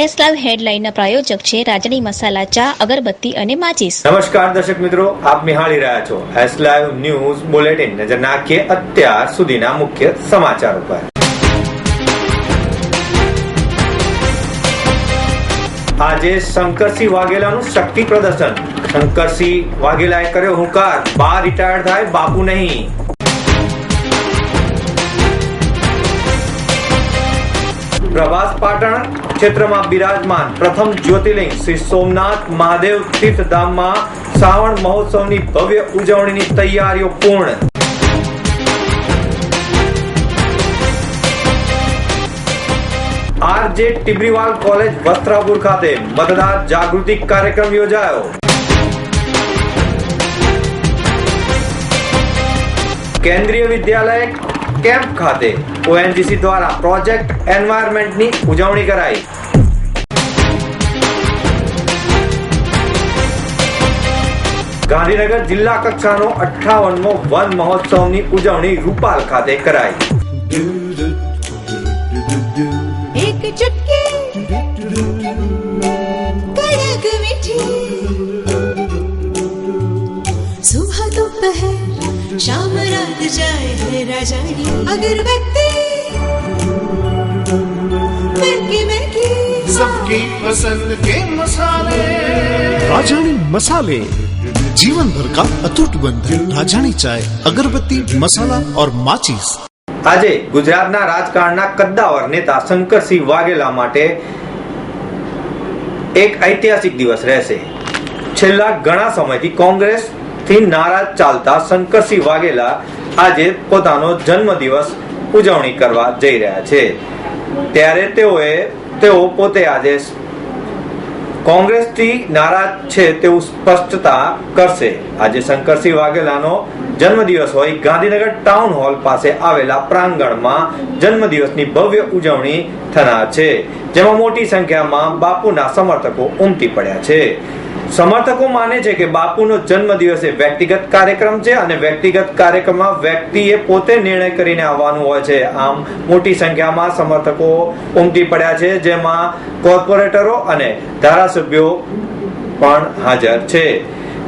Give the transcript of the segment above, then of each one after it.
S હેડલાઇનના પ્રાયોજક છે રાજની મસાલા ચા, અગરબત્તી અને માચીસ. નમસ્કાર દર્શક મિત્રો, આપ નિહાળી રહ્યા છો એસ ન્યૂઝ બુલેટિન નજર નાખીએ અત્યાર સુધીના મુખ્ય સમાચાર ઉપર. આજે શંકરસિંહ વાઘેલાનું શક્તિ પ્રદર્શન. શંકરસિંહ વાઘેલાએ કર્યો હુંકાર. બા રિટાયર્ડ થાય, બાપુ નહીં. પ્રભાસ પાટણ ક્ષેત્રમાં બિરાજમાન પ્રથમ જ્યોતિર્લિંગ શ્રી સોમનાથ મહાદેવ તીર્થધામમાં શ્રાવણ મહોત્સવની ભવ્ય ઉજવણીની તૈયારીઓ પૂર્ણ. આરજે ટિબ્રીવાલ કોલેજ વસ્ત્રાપુર ખાતે મતદાર જાગૃતિ કાર્યક્રમ યોજાયો. કેન્દ્રીય વિદ્યાલય કેમ્પ ખાતે ઓએનજીસી દ્વારા પ્રોજેક્ટ એન્વાયરમેન્ટની ઉજવણી કરાઈ. ગાંધીનગર જિલ્લા કક્ષાનો અઠાવનમો વન મહોત્સવની ઉજવણી રૂપાલ ખાતે કરાઈ. શામ રાત જાય હે અગરબત્તી. राजानी अगरबत्ती महकी महकी सबकी पसंद के मसाले राजानी मसाले जीवन भर का अटूट बंधन राजानी चाय अगरबत्ती मसाला और माचिस આજે ગુજરાતના રાજકારણના કદ્દાવર નેતા શંકરસિંહ વાઘેલા માટે એક ઐતિહાસિક દિવસ રહેશે છેલ્લા ઘણા સમયથી કોંગ્રેસ થી નારાજ ચાલતા શંકરસિંહ વાઘેલા આજે પોતાનો જન્મદિવસ ઉજવણી કરવા જઈ રહ્યા છે ત્યારે તેઓએ, તેઓ પોતે આજે કોંગ્રેસથી નારાજ છે તેવું સ્પષ્ટતા કરશે. આજે શંકરસિંહ વાઘેલાનો જન્મદિવસ હોય, ગાંધીનગર ટાઉન હોલ પાસે આવેલા પ્રાંગણમાં જન્મદિવસની ભવ્ય ઉજવણી થનાર છે, જેમાં મોટી સંખ્યામાં બાપુના સમર્થકો ઉમટી પડ્યા છે. સમર્થકો માને છે કે બાપુનો જન્મદિવસ એ વ્યક્તિગત કાર્યક્રમ છે અને વ્યક્તિગત કાર્યક્રમમાં વ્યક્તિએ પોતે નિર્ણય કરીને આવવાનું હોય છે. આમ મોટી સંખ્યામાં સમર્થકો ઉમટી પડ્યા છે, જેમાં કોર્પોરેટરો અને ધારાસભ્યો પણ હાજર છે.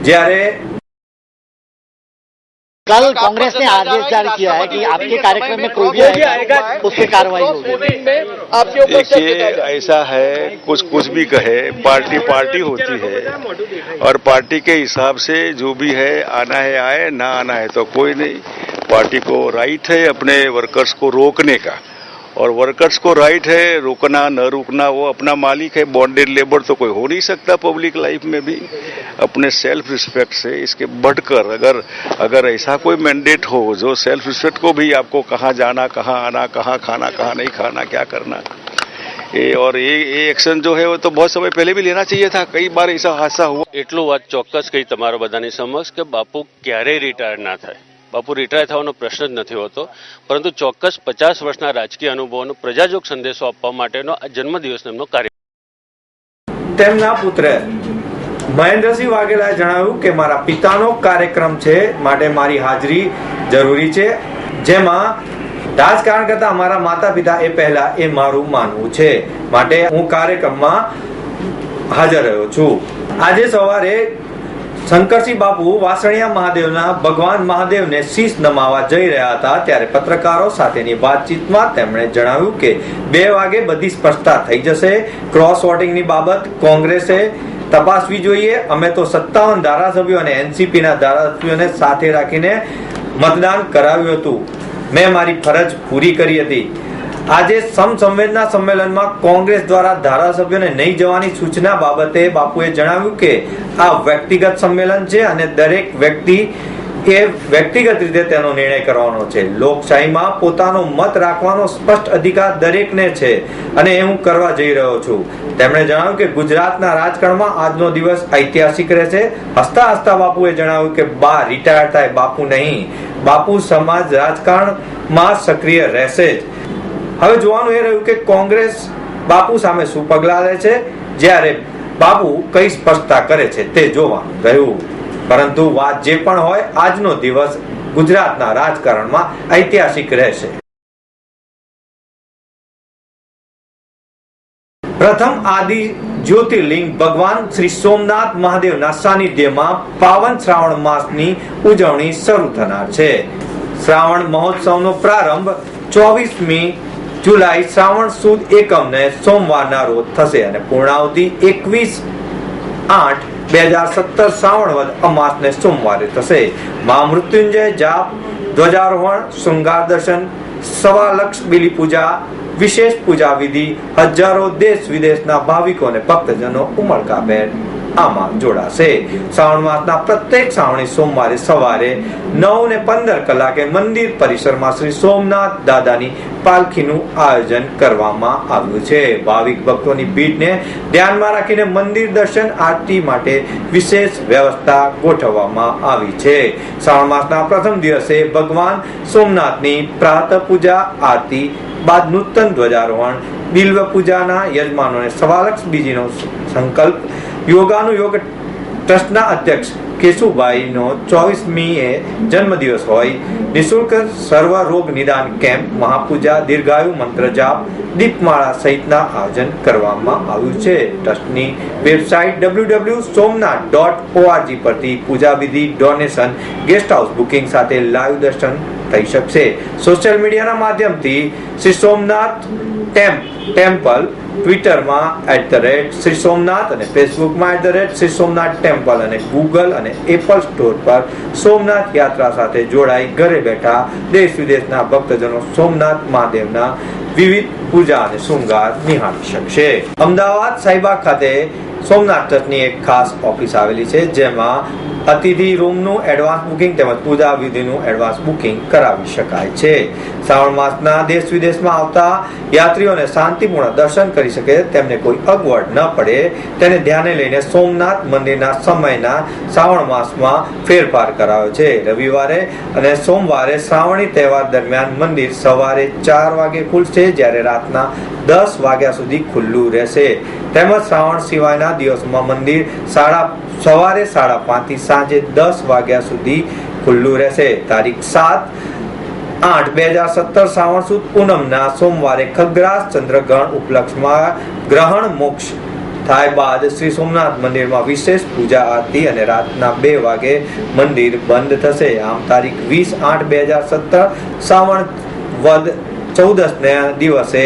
જ્યારે कल कांग्रेस ने आदेश जारी किया है कि आपके कार्यक्रम में कोई भी आएगा उस पर कार्रवाई होगी। देखिए ऐसा है कुछ कुछ भी कहे पार्टी पार्टी होती है। और पार्टी के हिसाब से जो भी है आना है आए ना आना है तो कोई नहीं। पार्टी को राइट है अपने वर्कर्स को रोकने का। और वर्कर्स को राइट है रुकना न रुकना वो अपना मालिक है बॉन्डेड लेबर तो कोई हो नहीं सकता पब्लिक लाइफ में भी अपने सेल्फ रिस्पेक्ट से इसके बढ़कर अगर अगर ऐसा कोई मैंडेट हो जो सेल्फ रिस्पेक्ट को भी आपको कहाँ जाना कहाँ आना कहाँ खाना कहाँ नहीं खाना क्या करना ये और ये ये एक्शन जो है वो तो बहुत समय पहले भी लेना चाहिए था कई बार ऐसा हादसा हुआ એટલું વાત ચોક્કસ કહી તમારા બધાની સમક્ષ કે બાપુ ક્યારેય રિટાયર ના થાય બાપુ રિટાયર થવાનો પ્રશ્ન જ નથી હોતો. પરંતુ ચોક્કસ પચાસ વર્ષના રાજકીય અનુભવનો, પ્રજાજોગ સંદેશો આપવા માટેનો આ જન્મદિવસનો એમનો કાર્ય તેમના પુત્ર મહેન્દ્રસિંહ વાઘેલાએ જણાવ્યું કે, મારા પિતાનો કાર્યક્રમ છે, માટે મારી હાજરી જરૂરી છે. જેમાં રાજકારણ કરતા અમારા માતા પિતા એ પહેલા એ મારું માનવું છે. માટે હું કાર્યક્રમમાં હાજર રહ્યો છું. આજે સવારે શંકરસિંહ બાપુ વાસણિયા મહાદેવના ભગવાન મહાદેવને શીશ નમાવા જઈ રહ્યા હતા ત્યારે પત્રકારો સાથેની વાતચીતમાં તેમણે જણાવ્યું કે બે વાગે બધી સ્પષ્ટતા થઈ જશે. ક્રોસ વોટિંગની બાબત કોંગ્રેસે તપાસવી જોઈએ. અમે તો સત્તાવન ધારાસભ્યો અને એનસીપીના ધારાસભ્યોને સાથે રાખીને મતદાન કરાવ્યું હતું. મેં મારી ફરજ પૂરી કરી હતી. આજે સમસંવેદના સંમેલનમાં કોંગ્રેસ દ્વારા ધારાસભ્યોને નહીં જવાની સૂચના બાબતે બાપુએ જણાવ્યું કે આ વ્યક્તિગત સંમેલન છે અને દરેક વ્યક્તિ એ વ્યક્તિગત રીતે તેનો નિર્ણય કરવાનો છે. લોકશાહીમાં પોતાનો મત રાખવાનો સ્પષ્ટ અધિકાર દરેકને છે અને એ હું કરવા જઈ રહ્યો છું. તેમણે જણાવ્યું કે ગુજરાતના રાજકારણમાં આજનો દિવસ ઐતિહાસિક રહેશે. હસતા હસતા બાપુએ જણાવ્યું કે બા રિટાયર થાય, બાપુ નહીં. બાપુ સમાજ રાજકારણમાં સક્રિય રહેશે જ. હવે જોવાનું એ રહ્યું કે કોંગ્રેસ બાપુ સામે શું પગલાં લે છે? જ્યારે બાપુ કઈ સ્પષ્ટતા કરે છે તે જોવાનું રહ્યું પરંતુ વાત જે પણ હોય, આજનો દિવસ ગુજરાતના રાજકારણમાં ઐતિહાસિક રહેશે. પ્રથમ આદિ જ્યોતિર્લિંગ ભગવાન શ્રી સોમનાથ મહાદેવના સાનિધ્યમાં પાવન શ્રાવણ માસની ઉજવણી શરૂ થનાર છે. શ્રાવણ મહોત્સવનો પ્રારંભ ચોવીસમી જુલાઈ શ્રાવણ સુદ એકમને સોમવારના રોજ થશે અને પૂર્ણાવધિ એકવીસ આઠ બે હજાર સત્તર શ્રાવણ વદ અમાસને સોમવારે થશે. મા મૃત્યુંજય, જાપ, ધ્વજારોહણ, શૃંગાર દર્શન, સવા લક્ષ બિલી પૂજા, વિશેષ પૂજા વિધિ, હજારો દેશ વિદેશના ભાવિકો અને ભક્તજનો ઉમળકાભેર આમાં જોડાશે. શ્રાવણ માસના પ્રત્યેક શ્રાવણી સોમવારે સવારે નવ ને પંદર કલાકે મંદિર પરિસરમાં શ્રી સોમનાથ દાદાની પાલખીનું આયોજન કરવામાં આવ્યું છે. ભાવિક ભક્તોની ભીડને ધ્યાનમાં રાખીને મંદિર દર્શન આરતી માટે વિશેષ વ્યવસ્થા ગોઠવવામાં આવી છે. શ્રાવણ માસના પ્રથમ દિવસે ભગવાન સોમનાથની પ્રાતઃ પૂજા, આરતી, બાદ નૂતન ધ્વજારોહણ બિલ્વ પૂજાના યજમાનોને સવાલક્ષ બીજીનો સંકલ્પ યોગાનુયોગ ટ્રસ્ટના અધ્યક્ષ કેશુભાઈનો ચોવીસમીએ જન્મદિવસ હોય. નિઃશુલ્ક સર્વ રોગ નિદાન કેમ્પ, મહાપૂજા, દીર્ઘાયુ મંત્ર જાપ, દીપમાળા સહિતના આયોજન કરવામાં આવ્યું છે. ટ્રસ્ટની website W W Somnath dot org પરથી પૂજા વિધિ ડોનેશન, ગેસ્ટ હાઉસ બુકિંગ સાથે લાઈવ દર્શન થઈ શકશે. સોશિયલ મીડિયાના માધ્યમથી Shri Somnath temp, temple ટ્વિટરમાં at the rate Shri Somnath અને ફેસબુકમાં at the rate Shri Somnath temple અને ગૂગલ અને એપલ સ્ટોર પર સોમનાથ યાત્રા સાથે જોડાઈ ઘરે બેઠા દેશ વિદેશના ભક્તજનો સોમનાથ મહાદેવના વિવિધ પૂજા અને શૃંગાર નિહાળી શકશે. અમદાવાદ સાઈબાગ ખાતે સોમનાથ ટ્રસ્ટની એક ખાસ ઓફિસ આવેલી છે, જેમાં અતિથિ રૂમનું એડવાન્સ બુકિંગ તેમજ પૂજા વિધિનું એડવાન્સ બુકિંગ કરાવી શકાય છે. શ્રાવણ માસના દેશ વિદેશમાં આવતા યાત્રીઓને શાંતિપૂર્ણ દર્શન કરી શકે, તેમને કોઈ અગવડ ન પડે. તેને ધ્યાને લઈને સોમનાથ મંદિરના સમયના શ્રાવણ માસમાં ફેરફાર કરાયો છે. રવિવારે અને સોમવારે શ્રાવણી તહેવાર દરમિયાન મંદિર સવારે ચાર વાગે ખુલશે, જ્યારે રાતના દસ વાગ્યા સુધી ખુલ્લું રહેશે. તેમજ શ્રાવણ સિવાયના દિવસોમાં મંદિર સાડા સવારે સાડા પાંચથી સાંજે દસ વાગ્યા સુધી ખુલ્લું રહેશે. તારીખ સાત આઠ બે હજાર સત્તર શ્રાવણ સુદ પૂનમના સોમવારે ખગ્રાસ ચંદ્રગ્રહણ ઉપલક્ષમાં ગ્રહણ મોક્ષ થાય બાદ શ્રી સોમનાથ મંદિરમાં વિશેષ પૂજા આરતી અને રાતના બે વાગે મંદિર બંધ થશે. આમ તારીખ વીસ આઠ બે હજાર સત્તર શ્રાવણ વદ ચૌદસ દિવસે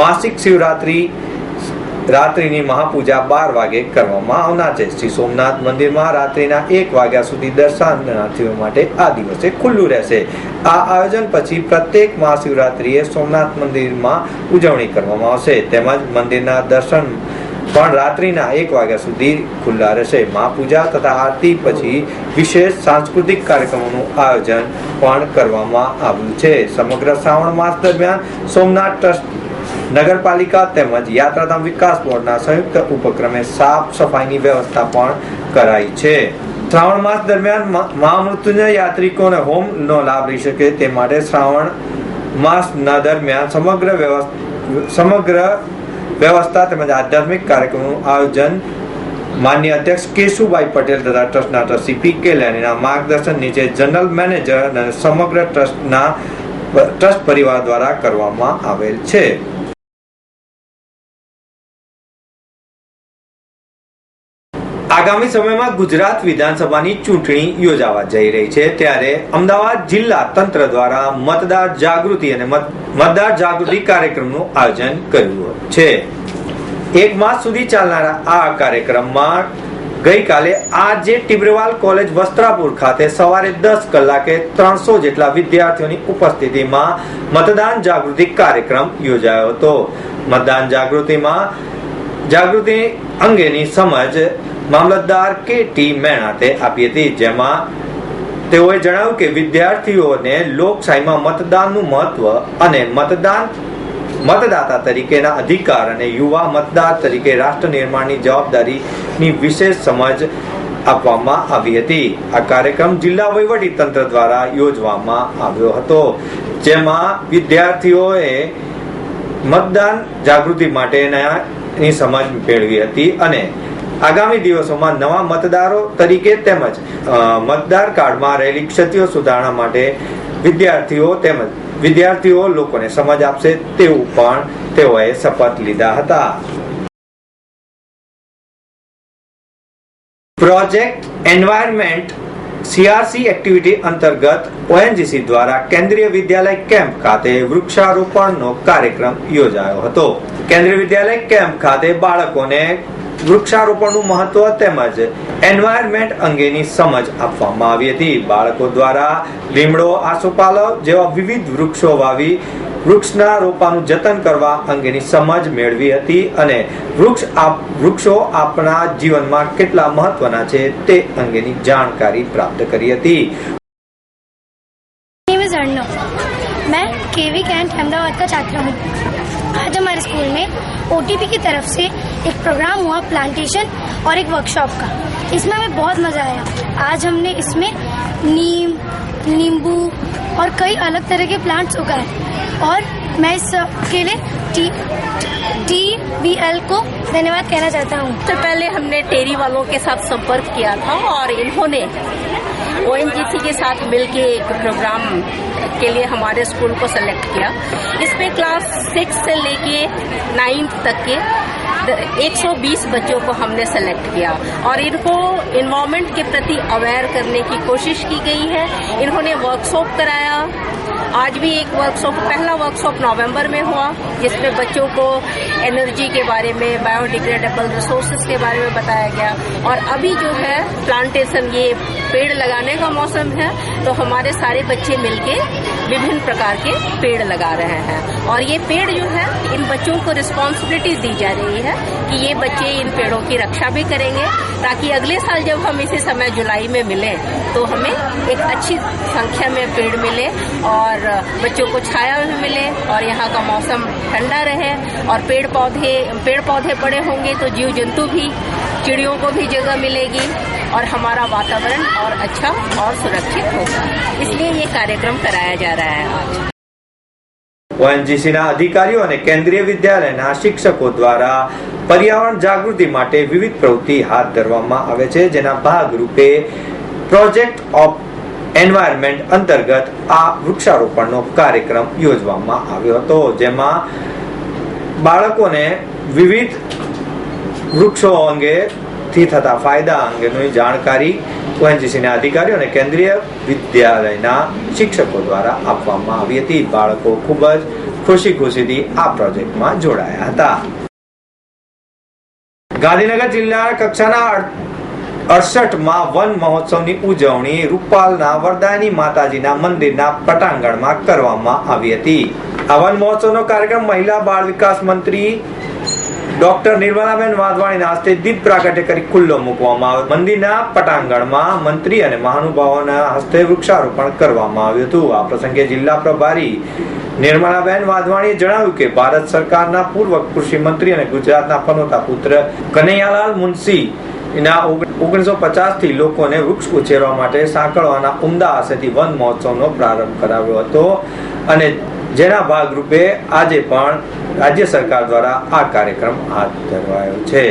માસિક શિવરાત્રી રાત્રિની મહાપૂજા બાર વાગે કરવામાં આવનાર છે. શ્રી સોમનાથ મંદિરમાં રાત્રિના એક વાગ્યા સુધી દર્શનાર્થીઓ માટે આ દિવસે ખુલ્લું રહેશે. આ આયોજન પછી પ્રત્યેક મહાશિવરાત્રિએ સોમનાથ મંદિરમાં ઉજવણી કરવામાં આવશે. તેમજ મંદિરના દર્શન પણ રાત્રિના એક વાગ્યા સુધી ખુલ્લા રહેશે. મહાપૂજા તથા આરતી પછી વિશેષ સાંસ્કૃતિક કાર્યક્રમોનું આયોજન પણ કરવામાં આવ્યું છે. સમગ્ર શ્રાવણ માસ દરમિયાન સોમનાથ ટ્રસ્ટ નગરપાલિકા તેમજ યાત્રાધામ વિકાસ બોર્ડના સંયુક્ત ઉપક્રમે સાફ સફાઈની વ્યવસ્થા પણ કરાઈ છે. શ્રાવણ માસ દરમિયાન મહામૃત્યુંજય યાત્રિકોને હોમનો લાભ લઈ શકે તે માટે શ્રાવણ માસના દરમિયાન સમગ્ર સમગ્ર વ્યવસ્થા તેમજ આધ્યાત્મિક કાર્યક્રમનું આયોજન માન્ય અધ્યક્ષ કેશુભાઈ પટેલ તથા ટ્રસ્ટના ટ્રસ્ટી પી કે લેનીના માર્ગદર્શન નીચે જનરલ મેનેજર અને સમગ્ર ટ્રસ્ટના, ટ્રસ્ટ પરિવાર દ્વારા કરવામાં આવેલ છે. આગામી સમયમાં ગુજરાત વિધાનસભાની ચૂંટણી યોજાવા જઈ રહી છે. ત્યારે અમદાવાદ જિલ્લા તંત્ર દ્વારા મતદાર જાગૃતિ અને મતદાર જાગૃતિ કાર્યક્રમનું આયોજન કર્યું છે. એક માસ સુધી ચાલનારા આ કાર્યક્રમમાં ગઈકાલે આજે ટિબ્રેવાલ કોલેજ વસ્ત્રાપુર ખાતે સવારે દસ કલાકે ત્રણસો જેટલા વિદ્યાર્થીઓની ઉપસ્થિતિમાં મતદાન જાગૃતિ કાર્યક્રમ યોજાયો હતો. મતદાન જાગૃતિમાં જાગૃતિ અંગેની સમજ મામલતદાર કે ટી મેણાતે આપી હતી, જેમાં તેઓએ જણાવ્યું કે વિદ્યાર્થીઓને લોકશાહીમાં મતદાનનું મહત્વ અને મતદાન મતદાતા તરીકેના અધિકાર અને યુવા મતદાર તરીકે રાષ્ટ્ર નિર્માણની જવાબદારીની વિશેષ સમજ આપવામાં આવી હતી. આ કાર્યક્રમ જિલ્લા વહીવટી તંત્ર દ્વારા યોજવામાં આવ્યો હતો, જેમાં વિદ્યાર્થીઓએ મતદાન જાગૃતિ માટેના ની સમજ મેળવી હતી અને આગામી દિવસોમાં નવા મતદારો તરીકે તેમજ મતદાર કાર્ડમાં રહેલી ક્ષતિઓ સુધારણા માટે વિદ્યાર્થીઓ તેમજ વિદ્યાર્થીઓ લોકોને સમજ આપશે તેવું પણ તેઓએ શપથ લીધા હતા. પ્રોજેક્ટ એન્વાયરમેન્ટ સીઆરસી એક્ટિવિટી અંતર્ગત ઓએનજીસી દ્વારા કેન્દ્રીય વિદ્યાલય કેમ્પ ખાતે વૃક્ષારોપણનો કાર્યક્રમ યોજાયો હતો. કેન્દ્રીય વિદ્યાલય કેમ્પ ખાતે બાળકોને વૃક્ષારોપણનું મહત્વ તેમજ એન્વાયરમેન્ટ અંગેની સમજ આપવામાં આવી હતી બાળકો દ્વારા લીમડો આસોપાલવ જેવા વિવિધ વૃક્ષો વાવી વૃક્ષના રોપાનું જતન કરવા અંગેની સમજ મેળવી હતી અને વૃક્ષ આપ વૃક્ષો આપણા જીવનમાં કેટલા મહત્વના છે તે અંગેની જાણકારી પ્રાપ્ત કરી હતી नेम इज अर्णव मैं केवी कैंट अहमदाबाद का छात्र हूँ आज हमारे स्कूल में ओटीपी की तरफ़ से एक प्रोग्राम हुआ प्लांटेशन और एक वर्कशॉप का। इसमें हमें बहुत मज़ा आया। आज हमने इसमें नीम, नींबू और कई अलग तरह के प्लांट्स उगाए। और मैं इस के लिए टी टी बी एल को धन्यवाद कहना चाहता हूँ। सबसे पहले हमने टेरी वालों के साथ संपर्क किया था और इन्होंने ओएनजीसी के साथ मिलके एक प्रोग्राम के लिए हमारे स्कूल को सेलेक्ट किया। इसमें क्लास सिक्स से लेके नाइन्थ तक के 120 बच्चों को हमने सेलेक्ट किया। और इनको इन्वायरमेंट के प्रति अवेयर करने की कोशिश की गई है। इन्होंने वर्कशॉप कराया। आज भी एक वर्कशॉप पहला वर्कशॉप नवंबर में हुआ, जिसमें बच्चों को एनर्जी के बारे में बायोडिग्रेडेबल रिसोर्सेज के बारे में बताया गया। और अभी जो है प्लांटेशन ये पेड़ लगाने का मौसम है तो हमारे सारे बच्चे मिलके विभिन्न प्रकार के पेड़ लगा रहे हैं। और ये पेड़ जो है, इन बच्चों को रिस्पॉन्सिबिलिटी दी जा रही है कि ये बच्चे इन पेड़ों की रक्षा भी करेंगे, ताकि अगले साल जब हम इसी समय जुलाई में मिले तो हमें एक अच्छी संख्या में पेड़ मिले और बच्चों को छाया भी मिले और यहाँ का मौसम ठंडा रहे और पेड़ पौधे पेड़ पौधे बड़े होंगे तो जीव जंतु भी चिड़ियों को भी जगह मिलेगी और हमारा वातावरण और अच्छा और सुरक्षित होगा इसलिए ये कार्यक्रम कराया जा रहा है आज ઓએનજીસીના અધિકારીઓ અને કેન્દ્રીય વિદ્યાલયના શિક્ષકો દ્વારા પર્યાવરણ જાગૃતિ માટે વિવિધ પ્રવૃત્તિ હાથ ધરવામાં આવે છે જેના ભાગરૂપે પ્રોજેક્ટ ઓફ એન્વાયરમેન્ટ અંતર્ગત આ વૃક્ષારોપણનો કાર્યક્રમ યોજવામાં આવ્યો હતો, જેમાં બાળકોને વિવિધ વૃક્ષો અંગે થી થતા ફાયદા અંગેની જાણકારી ઓએનજીસીના અધિકારીઓ અને કેન્દ્રીય વિદ્યાલયના શિક્ષકો દ્વારા આપવામાં આવી હતી. બાળકો ખૂબ જ ખુશી ખુશીથી આ પ્રોજેક્ટમાં જોડાયા હતા. ગાંધીનગર જિલ્લા કક્ષાના અડસઠમાં વન મહોત્સવની ઉજવણી રૂપાલના વરદાયની માતાજીના મંદિરના પટાંગણમાં કરવામાં આવી હતી. આ વન મહોત્સવનો કાર્યક્રમ મહિલા બાળ વિકાસ મંત્રી ડોક્ટર નિર્મલાબેન વાધવાણીના હસ્તે દીપ પ્રાગટ્ય કરી ખુલ્લો મૂકવામાં આવ્યો. મંદિરના પટાંગણમાં મંત્રી અને મહાનુભાવોના હસ્તે વૃક્ષારોપણ કરવામાં આવ્યું હતું. આ પ્રસંગે જિલ્લા પ્રભારી નિર્મલાબેન વાધવાણીએ જણાવ્યું કે ભારત સરકારના પૂર્વ કૃષિ મંત્રી અને ગુજરાતના પનોતા પુત્ર કનૈયાલાલ મુનશી ના ઓગણીસો પચાસથી લોકોને વૃક્ષ ઉછેરવા માટે સાંકળવાના ઉમદા આશયથી વન મહોત્સવનો પ્રારંભ કરાવ્યો હતો. અને જેના ભાગરૂપે આજે પણ રાજ્ય સરકાર દ્વારા આ કાર્યક્રમ હાથ ધરવાયો છે.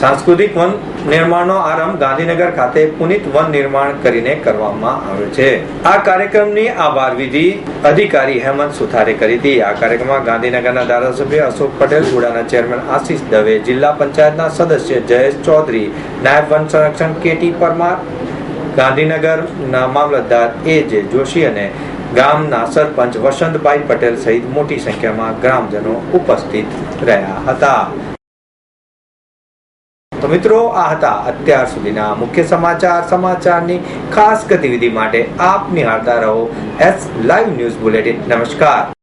સાંસ્કૃતિક વન નિર્માણનો આરંભ ગાંધીનગર ખાતે પુનિત વન નિર્માણ કરીને કરવામાં આવ્યો છે. આ કાર્યક્રમની આભાર વિધિ અધિકારી હેમંત સુથારે કરી હતી. આ કાર્યક્રમમાં ગાંધીનગરના ધારાસભ્ય અશોક પટેલ, ગુડાના ચેરમેન આશીષ દવે, જિલ્લા પંચાયતના સદસ્ય જયેશ ચૌધરી, નાયબ વન સંરક્ષણ કેટી પરમાર, ગાંધીનગરના મામલતદાર એ જે જોશી અને ગામના સરપંચ વસંતભાઈ પટેલ સહિત મોટી સંખ્યામાં ગ્રામજનો ઉપસ્થિત રહ્યા હતા. તો મિત્રો, આ હતા અત્યાર સુધીના મુખ્ય સમાચાર. સમાચારની ખાસ ગતિવિધિ માટે આપ નિહાળતા રહો એસ લાઈવ ન્યૂઝ બુલેટિન. નમસ્કાર.